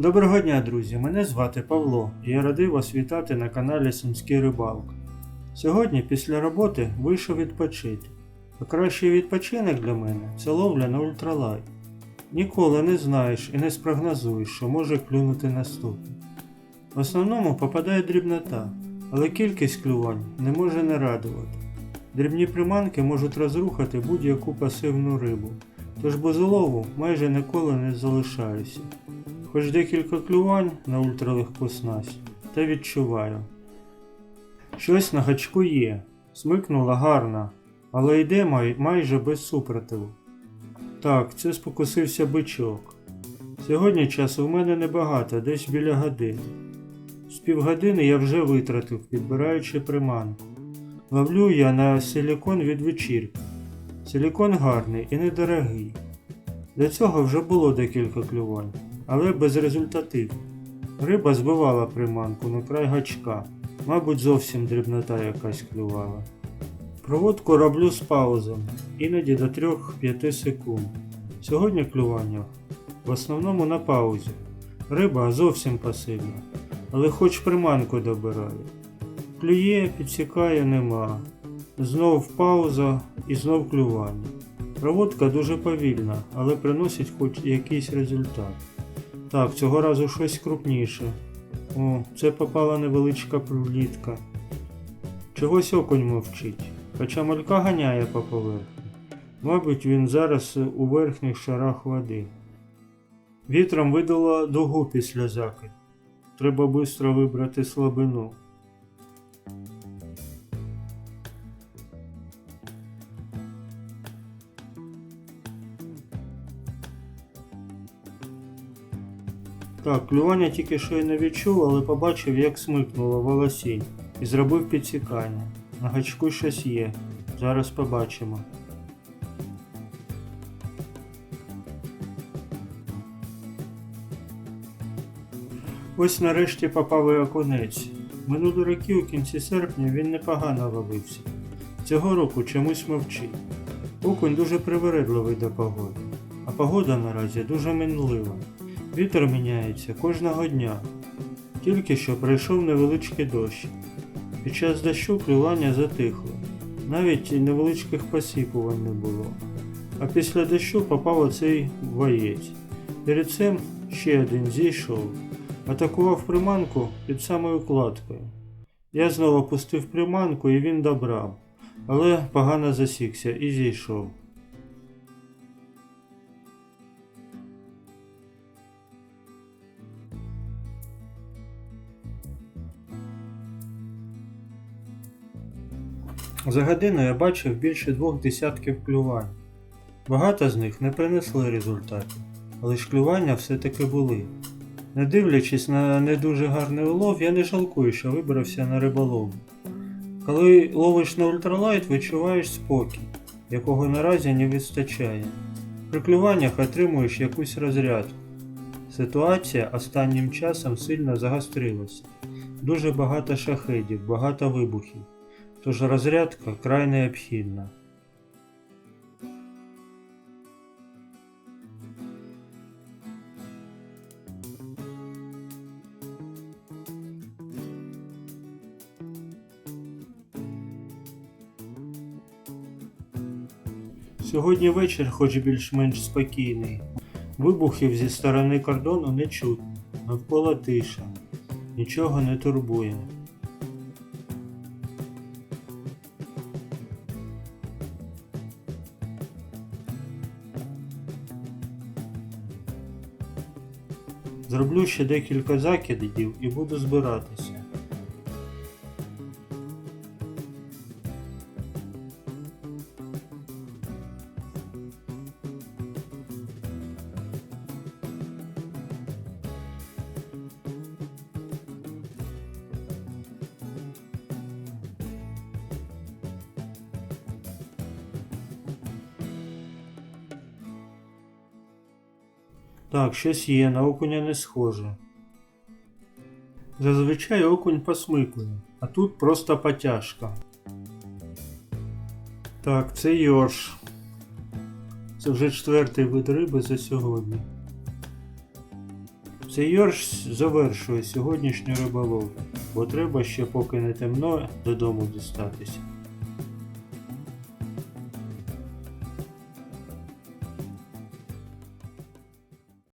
Доброго дня, друзі! Мене звати Павло і я радий вас вітати на каналі Сумський Рибалка. Сьогодні, після роботи, вийшов відпочити. А кращий відпочинок для мене це ловля на ультралайт. Ніколи не знаєш і не спрогнозуєш, що може клюнути наступне. В основному попадає дрібнота, але кількість клювань не може не радувати. Дрібні приманки можуть розрухати будь-яку пасивну рибу, тож без улову майже ніколи не залишаюся. Хоч декілька клювань на ультралегку снасть, та відчуваю. Щось на гачку є, смикнула гарно, але йде май, майже без супротиву. Так, це спокусився бичок. Сьогодні часу в мене небагато, десь біля години. З півгодини я вже витратив, підбираючи приманку. Ловлю я на силікон від вечірки. Силікон гарний і недорогий. До цього вже було декілька клювань, але безрезультативно. Риба збивала приманку на край гачка, мабуть, зовсім дрібнота якась клювала. Проводку роблю з паузами, іноді до 3-5 секунд. Сьогодні клювання в основному на паузі. Риба зовсім пасивна, але хоч приманку добираю. Клює, підсікає нема. Знов пауза і знов клювання. Проводка дуже повільна, але приносить хоч якийсь результат. Так, цього разу щось крупніше. О, це попала невеличка прулітка. Чогось окунь мовчить, хоча малька ганяє по поверхні. Мабуть, він зараз у верхніх шарах води. Вітром видало дугу після закид. Треба швидко вибрати слабину. Так, клювання тільки що й не відчув, але побачив, як смикнуло волосінь і зробив підсікання. На гачку щось є. Зараз побачимо. Ось нарешті попав і окунець. Минулі роки у кінці серпня він непогано ловився. Цього року чомусь мовчить. Окунь дуже привередливий до погоди, а погода наразі дуже минлива. Вітер міняється кожного дня. Тільки що пройшов невеличкий дощ. Під час дощу клювання затихло. Навіть невеличких посіпувань не було. А після дощу попав оцей воєць. Перед цим ще один зійшов. Атакував приманку під самою кладкою. Я знову пустив приманку і він добрав, але погано засікся і зійшов. За годину я бачив більше двох десятків клювань. Багато з них не принесли результатів, але ж клювання все-таки були. Не дивлячись на не дуже гарний улов, я не жалкую, що вибрався на риболовлю. Коли ловиш на ультралайт, відчуваєш спокій, якого наразі не вистачає. При клюваннях отримуєш якусь розрядку. Ситуація останнім часом сильно загострилася. Дуже багато шахедів, багато вибухів. Тож розрядка край необхідна. Сьогодні вечір хоч більш-менш спокійний. Вибухів зі сторони кордону не чутно, навколо тиша. Нічого не турбує. Зроблю ще декілька закидів і буду збиратися. Так, щось є, на окуня не схоже. Зазвичай окунь посмикує, а тут просто потяжка. Так, це йорш. Це вже четвертий вид риби за сьогодні. Цей йорш завершує сьогоднішню риболовлю, бо треба ще поки не темно додому дістатися.